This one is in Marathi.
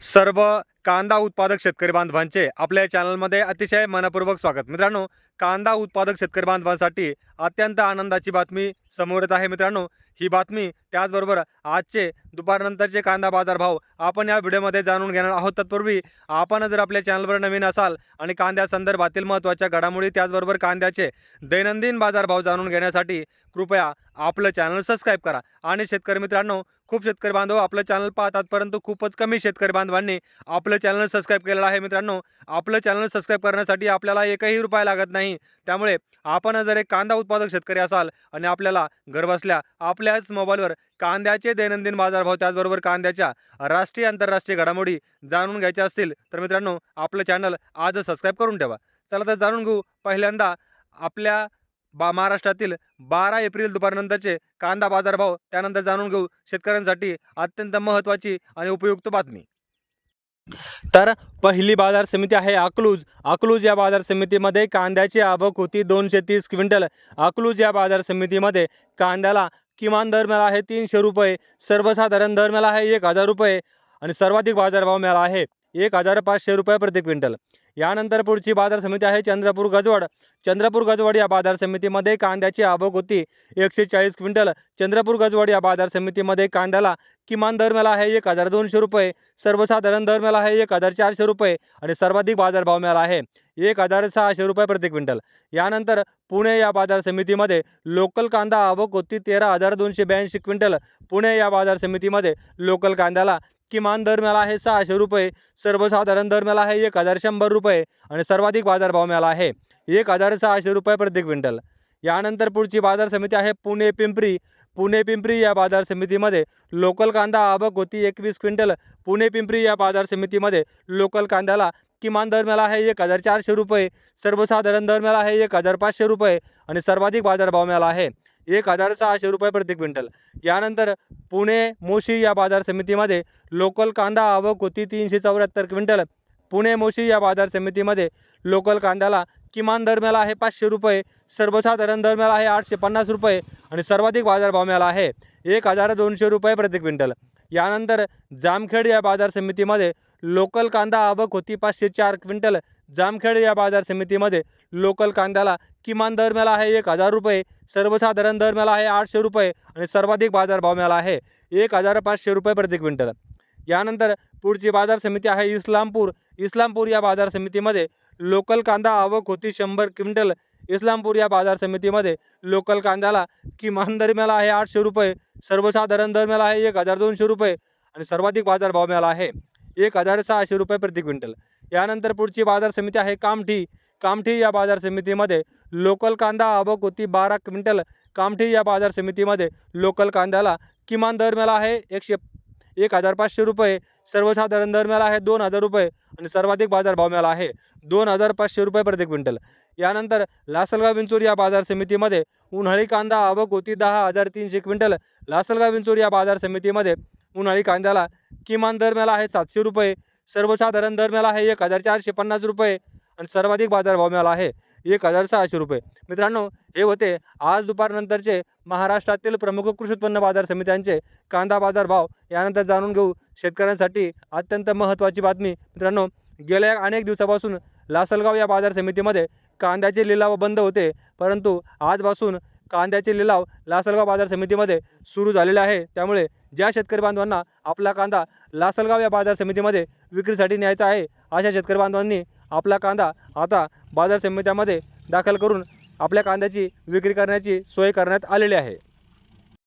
सर्व कांदा उत्पादक शेतकरी बांधवांचे आपल्या चॅनलमध्ये अतिशय मनपूर्वक स्वागत. मित्रांनो कांदा उत्पादक शेतकरी बांधवांसाठी अत्यंत आनंदाची बातमी समोर येत आहे. मित्रांनो ही बातमी त्याचबरोबर आजचे दुपारनंतरचे कांदा बाजार भाव आपण या व्हिडिओमध्ये जाणून घेणार आहोत. तत्पूर्वी आपण जर आपल्या चॅनलवर नवीन असाल आणि कांद्या संदर्भातील महत्त्वाच्या घडामोडी त्याचबरोबर कांद्याचे दैनंदिन बाजारभाव जाणून घेण्यासाठी कृपया आपलं चॅनल सबस्क्राईब करा. आणि शेतकरी मित्रांनो खूप शेतकरी बांधव आपलं चॅनल पाहतात परंतु खूपच कमी शेतकरी बांधवांनी आपलं चॅनल सबस्क्राईब केलेलं आहे मित्रांनो. आपलं चॅनल सबस्क्राईब करण्यासाठी आपल्याला एकही रुपया लागत नाही. त्यामुळे आपण जर एक कांदा उत्पादक शेतकरी असाल आणि आपल्याला घरबसल्या आपल्याच मोबाईलवर कांद्याचे दैनंदिन बाजारभाव त्याचबरोबर कांद्याच्या राष्ट्रीय आंतरराष्ट्रीय घडामोडी जाणून घ्यायच्या असतील तर मित्रांनो आपलं चॅनल आज सबस्क्राईब करून ठेवा. चला तर जाणून घेऊ पहिल्यांदा आपल्या बा महाराष्ट्रातील बारा एप्रिल दुपारनंतरचे कांदा बाजारभाव त्यानंतर जाणून घेऊ शेतकऱ्यांसाठी अत्यंत महत्त्वाची आणि उपयुक्त बातमी. तर पहिली बाजार समिती आहे अकलूज. अकलूज या बाजार समितीमध्ये कांद्याची आवक होती दोनशे तीस क्विंटल. अकलूज या बाजार समितीमध्ये कांद्याला किमान दर मिळाला आहे तीनशे रुपये सर्वसाधारण दर मिळाला आहे एक हजार रुपये आणि सर्वाधिक बाजारभाव मिळाला आहे एक हजार पाचशे रुपये प्रति क्विंटल. यानंतर पुढची बाजार समिती आहे चंद्रपूर गजवड. चंद्रपूर गजवड या बाजार समितीमध्ये कांद्याची आवक होती. एकशे चाळीस क्विंटल. चंद्रपूर गजवड या बाजार समितीमध्ये कांद्याला किमान दर मिळाला आहे एक हजार दोनशे रुपये. सर्वसाधारण दर मिळाला आहे एक हजार चारशे रुपये आणि सर्वाधिक बाजारभाव मिळाला आहे एक हजार सहाशे रुपये प्रति क्विंटल. यानंतर पुणे या बाजार समितीमध्ये लोकल कांदा आवक होती तेरा हजार दोनशे ब्याऐंशी क्विंटल. पुणे या बाजार समितीमध्ये लोकल कांद्याला किमान दर मिळाला आहे सहाशे रुपये सर्वसाधारण दर मिळाला आहे एक हजार शंभर रुपये आणि सर्वाधिक बाजारभाव मिळाला आहे एक हजार सहाशे रुपये प्रति क्विंटल. यानंतर पुढची बाजार समिती आहे पुणे पिंपरी. पुणे पिंपरी या बाजार समितीमध्ये लोकल कांदा आवक होती एकवीस क्विंटल. पुणे पिंपरी या बाजार समितीमध्ये लोकल कांद्याला किमान दर मिळाला आहे एक हजार चारशे रुपये सर्वसाधारण दर मिळाला आहे एक हजार पाचशे रुपये आणि सर्वाधिक बाजारभाव मिळाला आहे. एक हजार सहाशे रुपये प्रति क्विंटल. यानंतर पुणे मोशी या बाजार समितीमध्ये लोकल कांदा आवक होती तीनशे चौऱ्याहत्तर क्विंटल. पुणे मोशी या बाजार समितीमध्ये लोकल कांद्याला किमान दर मिळाला आहे पाचशे रुपये सर्वसाधारण दर मिळाला आहे आठशे पन्नास रुपये आणि सर्वाधिक बाजारभाव मिळाला आहे एक हजार दोनशे रुपये प्रति क्विंटल. यानंतर जामखेड या बाजार समितीमध्ये लोकल कांदा आवक होती पाचशे चार क्विंटल. जामखेड या बाजार समितीमध्ये लोकल कांद्याला किमान दर मिळाला आहे एक हजार रुपये सर्वसाधारण दर मिळाला आहे आठशे रुपये आणि सर्वाधिक बाजारभाव मिळाला आहे एक हजार पाचशे रुपये प्रति क्विंटल. यानंतर पुढची बाजार समिती आहे इस्लामपूर. इस्लामपूर या बाजार समितीमध्ये लोकल कांदा आवक होती शंभर क्विंटल. इस्लामपूर या बाजार समितीमध्ये लोकल कांद्याला किमान दर मिळाला आहे आठशे रुपये सर्वसाधारण दर मिळाला आहे एक हजार दोनशे रुपये आणि सर्वाधिक बाजारभाव मिळाला आहे एक हजार सहाशे रुपये प्रति क्विंटल. यानंतर पुढची बाजार समिती आहे कामठी. कामठी या बाजार समितीमध्ये लोकल कांदा आवक होती बारा क्विंटल. कामठी या बाजार समितीमध्ये लोकल कांद्याला किमान दर मिळाला आहे एकशे एक हजार पाचशे रुपये. सर्वसाधारण दर मिळाला आहे दोन हजार रुपये आणि सर्वाधिक बाजारभाव मिळाला आहे दोन हजार पाचशे रुपये प्रति क्विंटल. यानंतर लासलगाव विंचूर या बाजार समितीमध्ये उन्हाळी कांदा आवक होती दहा हजार तीनशे क्विंटल. लासलगाव विंचूर या बाजार समितीमध्ये उन्हाळी कांद्याला किमान दर मिळाला आहे सातशे रुपये. सर्वसाधारण दर मिळाला आहे एक हजार चारशे पन्नास रुपये आणि सर्वाधिक बाजारभाव मिळाला आहे एक हजार सहाशे रुपये. मित्रांनो हे होते आज दुपारनंतरचे महाराष्ट्रातील प्रमुख कृषी उत्पन्न बाजार समित्यांचे कांदा बाजारभाव. यानंतर जाणून घेऊ शेतकऱ्यांसाठी अत्यंत महत्त्वाची बातमी. मित्रांनो गेल्या अनेक दिवसापासून लासलगाव या बाजार समितीमध्ये कांद्याचे लिलाव बंद होते परंतु आजपासून कांद्याचे लिलाव लासलगाव बाजार समितीमध्ये सुरू झालेले आहे. त्यामुळे ज्या शेतकरी बांधवांना आपला कांदा लासलगाव या बाजार समितीमध्ये विक्रीसाठी न्यायचा आहे अशा शेतकरी बांधवांनी आपला कांदा आता बाजार समित्यामध्ये दाखल करून आपल्या कांद्याची विक्री करण्याची सोय करण्यात आलेली आहे.